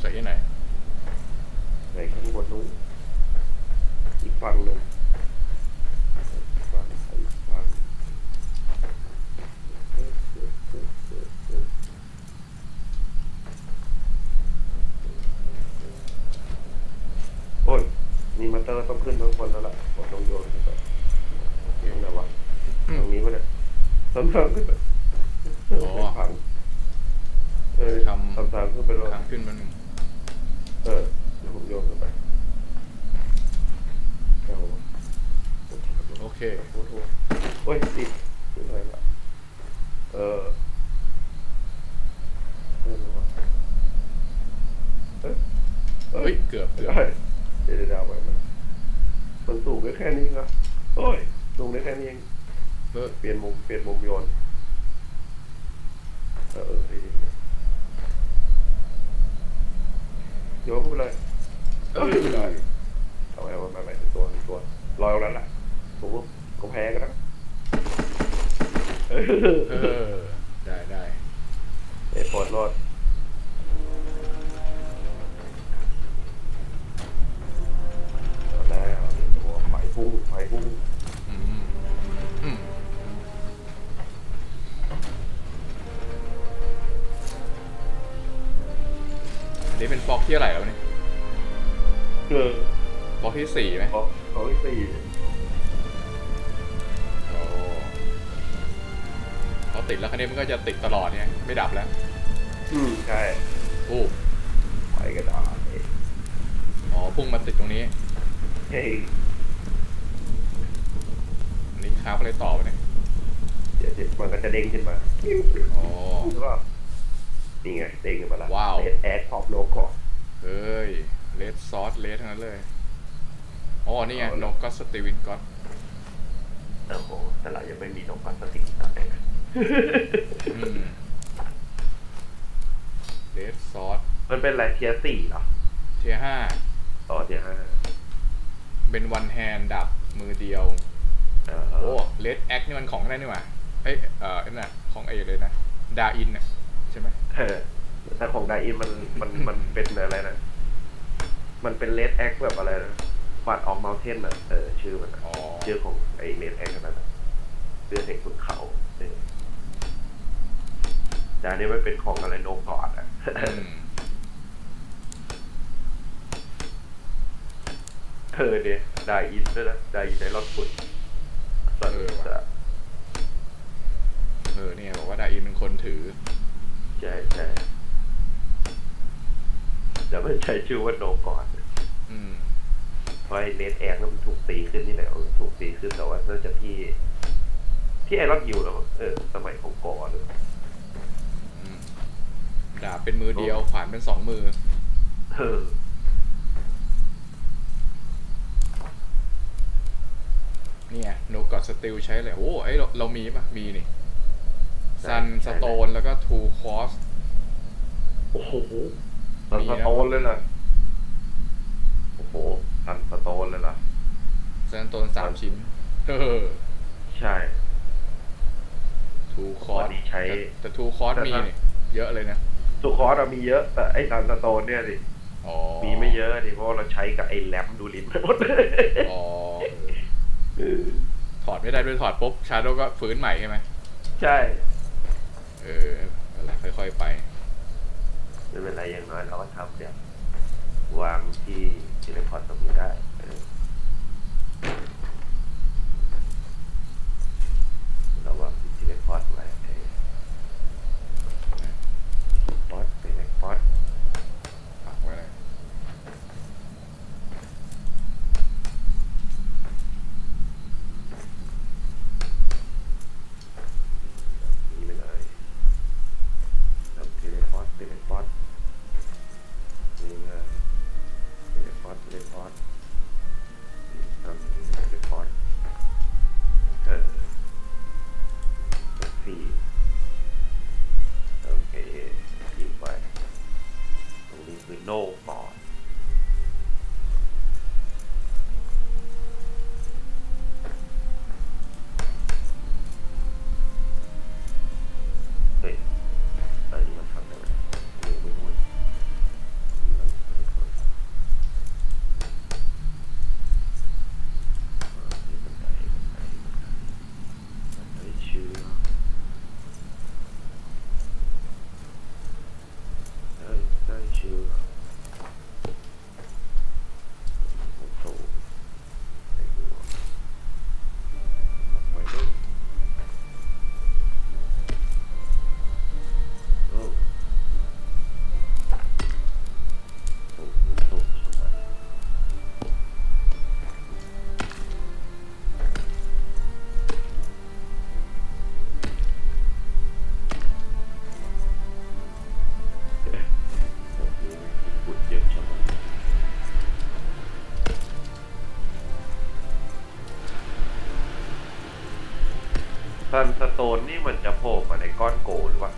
ใส่ที่ไหนไหนข้างบนนู้นอีกฝั่งหนึ่งอีกฝั่งอีกฝั่งโอ้ยนี่มาเตอร์ต้องขึ้นข้างบนแล้วล่ะผมต้องโยนขึ้นไปเยังไงวะอืมตรงนี้ปะเนี่ยสำทางขึ้นไปอ๋อผังเออทำสำทางขึ้นไปแล้วทางขึ้นมาหนึ่งเออเดี๋ยวผมโยนขึ้นไปเอาโอเคโอ้โหโอ้ยติดขึ้นไปละเออเออวะเอ้ยเฮ้ยเกือบเกือบได้เดี๋ยวเดี๋ยวเอาไปมันมันสูงได้แค่นี้ครับโอ้ยสูงได้แค่นี้เองเออเปลี่ยนมุมเปลี่ยนมุมโยนเออเออดีดีโยนเข้าไปเลย เออไม่ได้เอาไปเอาไปไปตัวตัวลอยตรงนั้นแหละผมว่าก็แพ้กันนะเออ ได้ได้เอ้ยปลดรอดแล้วตัวไฟพุ่งไฟพุ่งอันนี้เป็นฟอกที่เท่าไรแล้วเนี่ย เออฟอกที่สี่ไหมขอขอที่สี่โอ้พอติดแล้วคันนี้มันก็จะติดตลอดเนี่ยไม่ดับแล้ว อืมใช่โอ้ไฟกระดาษอ๋อพุ่งมาติดตรงนี้เฮ้ยอันนี้ค้าบอะไรต่อวะเนี่ยเดี๋ยวเดี๋ยวมันก็จะเด้งขึ้นมาอ๋อแล้วก็นี่ไงเด้งขึ้นมาแล้วว้าวเลดแอดท็อปโลโก้เฮ้ย เลดซอสเลดทั้งนั้นเลยอ๋อนี่ไงเอานละกก็สตีวินก็อตโอ้โหแต่เรายังไม่มีนกพลาสติกนะอืมเลดซอสมันเป็นอะไรเทียร์สี่เหรอ เทียห้าต่อเทียร์ห้าเป็นวันแฮนดับมือเดียวเอโอ้อเลดแอคนี่มันของอะไรนี่หว่าเอ้ยเอ่อนั่นน่ะของไอ้เลยนะดาอินน่ะใช่ไหมเออแต่ของไดอินมันมันมันเป็นอะไรนะ มันเป็นเลดแอคแบบอะไรนะฟัดออกเมลเทนอะเออชื่อมันอะอ๋อชื่อของไอ้เลดแอคนั่นน่ะเรือเด็กขุนเขาเออแต่อันนี้มันเป็นของอะไรโนกอดอะอืมเออเนี่ยไดอินด้วยนะไดอินในรถขุดเออว่ะเออเนี่ยบอกว่าดาอินเป็นคนถือ ใช่ใช่ แต่ไม่ใช่ชื่อว่าโนกอดอืมเพราะไอ้เลดแอคนั้นมันถูกตีขึ้นที่ไหนเออถูกตีขึ้นแต่ว่าน่าจะที่ ที่ไอรอนยิวแล้วมั้งเออ สมัยของกอหรืออืมดาบเป็นมือเดียว ขวานเป็นสองมือเออเนี่ยโนกอดสติลใช้เลยโอ้ไอยเราเรามีป่ะมีนี่ใช่ซันใช่สโตนแล้วก็ทูคอสโอ้โห สันมีสนะโตนเลยนะโอ้โหสันสโตนเลยนะซันสโตนสามชิ้น เออ ใช่ทูคอวัสนนี้ใช้แต่ทูคอสแต่มีถ้านี่เยอะเลยนะสุคอสอะมีเยอะ แต่ไอ้สันสโตนเนี่ยสิอ๋อมีไม่เยอะดิเพราะว่าเราใช้กับไอ้แรมดูลินหมดเลยอ๋อเออเออถอดไม่ได้ด้วยถอดปุ๊บชาโดก็ฟื้นใหม่ใช่ไหม ใช่ เอออะไรค่อยๆไป ไม่เป็นไรอย่างน้อยเราก็ทำเนี่ยวางที่ โตนนี่มันจะโผล่มาในก้อนโกหรือเปล่า